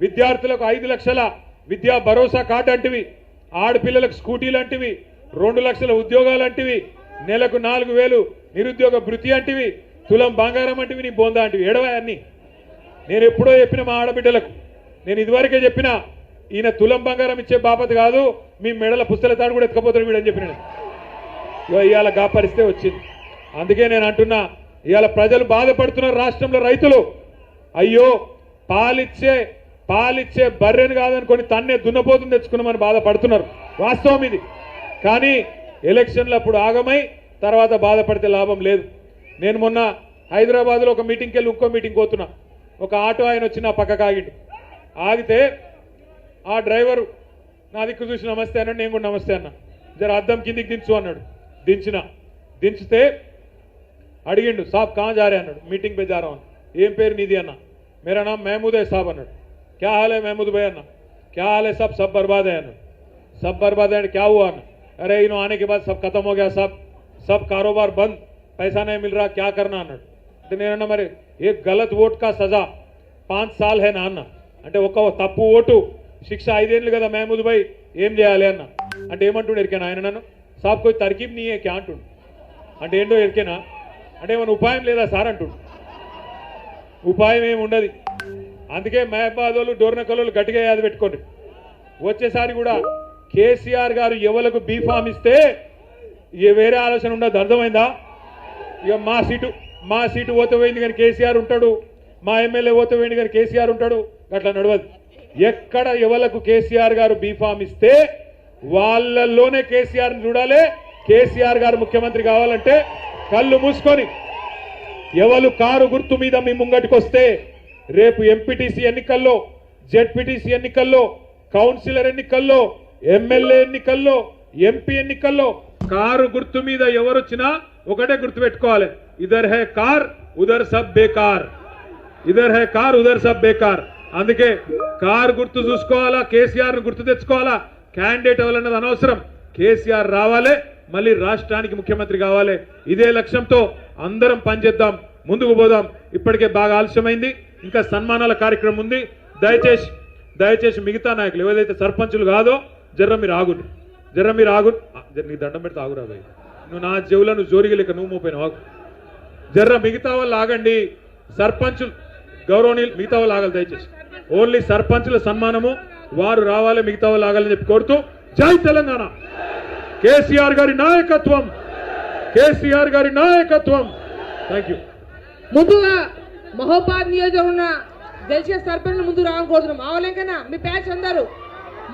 విద్యార్థులకు ఐదు లక్షల విద్యా భరోసా కార్డు అంటివి ఆడపిల్లలకు స్కూటీలు అంటివి రెండు లక్షల ఉద్యోగాలు అంటివి నెలకు నాలుగు వేలు నిరుద్యోగ భృతి అంటివి తులం బంగారం అంటివి నీ బోందా అంటివి. ఏడవా అన్ని? నేను ఎప్పుడో చెప్పిన మా ఆడబిడ్డలకు నేను ఇదివరకే చెప్పిన ఈయన తులం బంగారం ఇచ్చే బాపత కాదు మీ మెడల పుస్తల తాడు కూడా ఎత్తుకపోతాడు వీడని చెప్పిన ఇగో ఇవాళ గాపరిస్తే వచ్చింది. అందుకే నేను అంటున్నా ఇవాళ ప్రజలు బాధపడుతున్న రాష్ట్రంలో రైతులు అయ్యో పాలిచ్చే పాలిచ్చే బర్రెని కాదనుకొని తన్నే దున్నపోతుని తెచ్చుకున్నామని బాధపడుతున్నారు. వాస్తవం ఇది. కానీ ఎలక్షన్లు అప్పుడు ఆగమై తర్వాత బాధపడితే లాభం లేదు. నేను మొన్న హైదరాబాద్లో ఒక మీటింగ్కి వెళ్ళి ఇంకో మీటింగ్ పోతున్నా. ఒక ఆటో ఆయన వచ్చి నా పక్కకు ఆగిండు. ఆగితే ఆ డ్రైవరు నా దిక్కు చూసి నమస్తే అన్నాడు నేను కూడా నమస్తే అన్నా. జర అద్దం కిందికి దించు అన్నాడు. దించిన. దించితే అడిగిండు సాబ్ కాం జారే అన్నాడు. మీటింగ్ పే జారా ఏం పేరు నీది అన్న. మేరా నామ్ మహమూదే సాబ్ అన్నాడు. क्या हाल है महमूद भाई అన్న क्या हाल है सब सब बर्बाद है అన్నాడు सब बर्बाद है क्या हुआ अन्न अरे इन आने के बाद सब खत्म हो गया सब सब कारोबार बंद पैसा नहीं मिल रहा क्या करना అన్నాడు అంటే నేనన్నా మరి ఏ గలత్ ఓట్ కా సజా పాంచ్ సాల్ హే నా అన్న అంటే ఒక తప్పు ఓటు శిక్ష ఐదేళ్ళు కదా మహమూద్ భాయ్ ఏం చేయాలి అన్న అంటే ఏమంటుండే ఎరికేనా ఆయన నన్ను సాబ్ કોઈ తర్కీబ్ నీ క్యా అంటుండు అంటే ఏంటో ఎరికేనా అంటే ఏమైనా ఉపాయం లేదా సార్ అంటుండు ఉపాయం ఏమి ఉండదు అందుకే మేపాదోలు డోర్నకల్లోళ్ళు గట్టిగా యాద పెట్టుకోండి. వచ్చేసారి కూడా కేసీఆర్ గారు ఎవలకు బీఫామ్ ఇస్తే ఇక వేరే ఆలోచన ఉండదు. అర్థమైందా? ఇక మా సీటు మా సీటు పోతే కానీ కేసీఆర్ ఉంటాడు. మా ఎమ్మెల్యే పోతే కానీ కేసీఆర్ ఉంటాడు. అట్లా నడవదు. ఎక్కడ ఎవలకు కేసీఆర్ గారు బీఫామ్ ఇస్తే వాళ్ళల్లోనే కేసీఆర్ చూడాలి. కేసీఆర్ గారు ముఖ్యమంత్రి కావాలంటే కళ్ళు మూసుకొని ఎవరు కారు గుర్తు మీద మీ ముంగటికొస్తే రేపు ఎంపీటీసీ ఎన్నికల్లో జెడ్పీటీసీ ఎన్నికల్లో కౌన్సిలర్ ఎన్నికల్లో ఎమ్మెల్యే ఎన్నికల్లో ఎంపీ ఎన్నికల్లో కారు గుర్తు మీద ఎవరొచ్చినా ఒకటే గుర్తు పెట్టుకోవాలి ఇదర్ హే కార్ ఉదర్ సబ్ బేకార్. ఇదర్ హే కార్ ఉదర్ సబ్ బేకార్. అందుకే కార్ గుర్తు చూసుకోవాలా కేసీఆర్ గుర్తు తెచ్చుకోవాలా? క్యాండిడేట్ అవ్వాలన్నది అనవసరం. కేసీఆర్ రావాలి మళ్ళీ రాష్ట్రానికి ముఖ్యమంత్రి కావాలి. ఇదే లక్ష్యంతో అందరం పనిచేద్దాం ముందుకు పోదాం. ఇప్పటికే బాగా ఆలస్యమైంది. ఇంకా సన్మానాల కార్యక్రమం ఉంది. దయచేసి దయచేసి మిగతా నాయకులు ఏదైతే సర్పంచులు కాదో జర్ర మీరు ఆగురు జర్ర మీరు ఆగు. నీకు దండం పెడితే ఆగురా భయ్ నువ్వు నా చెవులను నువ్వు లేక నువ్వు మోపోయినావు ఆగు. జర్ర మిగతా వాళ్ళు ఆగండి. సర్పంచులు గౌరవనీయులు మిగతా వాళ్ళు ఆగాలి దయచేసి. ఓన్లీ సర్పంచుల సన్మానము వారు రావాలి మిగతా వాళ్ళు ఆగాలని చెప్పి కోరుతూ జై తెలంగాణ. కేసీఆర్ గారి నాయకత్వం. కేసీఆర్ గారి నాయకత్వం. థ్యాంక్ యూ ముందుగా మహోపాద్ ఉన్న గెలిచే సర్పంచ్ ముందు రావడం కోరుతున్నాం. అవలేకనా మీ ప్యాచ్ అందరు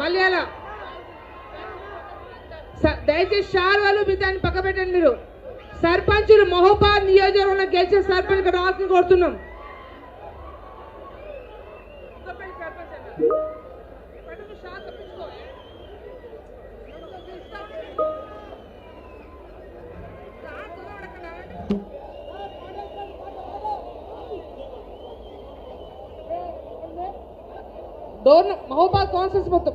మళ్ళీ అలా దయచేసి షార్ వాళ్ళు మీ దాన్ని పక్క పెట్టండి మీరు. సర్పంచులు మహోపాద్ నియోజకవర్గంలో గెలిచే సర్పంచ్ ఇక్కడ రావాల్సింది కోరుతున్నాం. డోర్ మహోపాద్ కాన్సెన్స్ మొత్తం.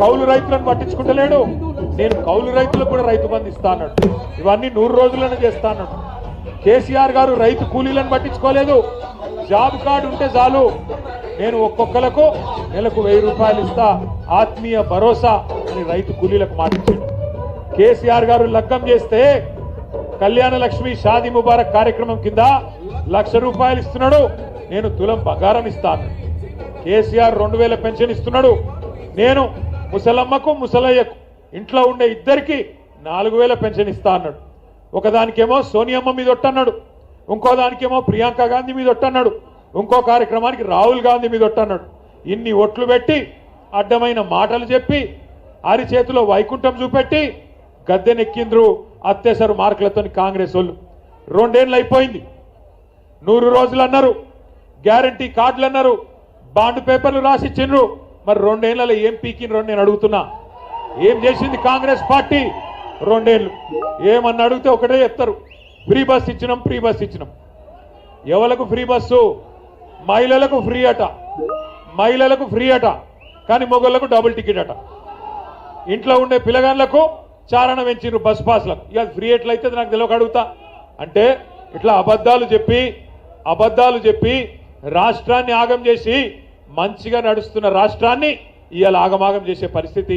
కౌలు రైతులను పట్టించుకుంటలేడు. నేను కౌలు రైతులకు కూడా రైతు బంధు ఇస్తాను ఇవన్నీ నూరు రోజులను చేస్తాను కేసీఆర్ గారు రైతు కూలీలను పట్టించుకోలేదు. జాబ్ కార్డు ఉంటే చాలు. నేను ఒక్కొక్కలకు నెలకు వెయ్యి రూపాయలు ఇస్తా. ఆత్మీయ భరోసా అని రైతు కూలీలకు మాటించాడు కేసీఆర్ గారు లగ్గం చేస్తే కళ్యాణ లక్ష్మి షాదీ ముబారక్ కార్యక్రమం కింద లక్ష రూపాయలు ఇస్తున్నాడు. నేను తులం బంగారం ఇస్తాను. కేసీఆర్ రెండు వేల పెన్షన్ ఇస్తున్నాడు. నేను ముసలమ్మకు ముసలయ్యకు ఇంట్లో ఉండే ఇద్దరికి నాలుగు వేల పెన్షన్ ఇస్తా అన్నాడు. ఒకదానికేమో సోనియమ్మ మీద ఒట్టన్నాడు ఇంకో దానికేమో ప్రియాంక గాంధీ మీద ఒట్టన్నాడు ఇంకో కార్యక్రమానికి రాహుల్ గాంధీ మీద ఒట్టన్నాడు ఇన్ని ఒట్లు పెట్టి అడ్డమైన మాటలు చెప్పి అరిచేతిలో వైకుంఠం చూపెట్టి గద్దెనెక్కిండ్రు అత్యసరు మార్కులతో కాంగ్రెస్ వాళ్ళు. రెండేళ్ళు అయిపోయింది నూరు రోజులు అన్నారు గ్యారంటీ కార్డులు అన్నారు బాండ్ పేపర్లు రాసిచ్చిండ్రు. మరి రెండేళ్ళలో ఏం పీకిండ్రు అని నేను అడుగుతున్నా. ఏం చేసింది కాంగ్రెస్ పార్టీ? రెండేళ్ళు. ఏమన్నా అడిగితే ఒకటే చెప్తారు. ఫ్రీ బస్ ఇచ్చినాం ఫ్రీ బస్ ఇచ్చినాం. ఎవలకు ఫ్రీ బస్సు? మహిళలకు ఫ్రీ అట. మహిళలకు ఫ్రీ అట. కానీ మొగోళ్ళకు డబుల్ టికెట్ అట. ఇంట్లో ఉండే పిల్లగాళ్ళకు చారణ పెంచిండ్రు బస్ పాస్లకు. ఇక ఫ్రీ ఎట్లయితే నాకు తెలియక అడుగుతా. అంటే ఇట్లా అబద్ధాలు చెప్పి అబద్ధాలు చెప్పి రాష్ట్రాన్ని ఆగం చేసి మంచిగా నడుస్తున్న రాష్ట్రాన్ని ఇవాళ ఆగమాగం చేసే పరిస్థితి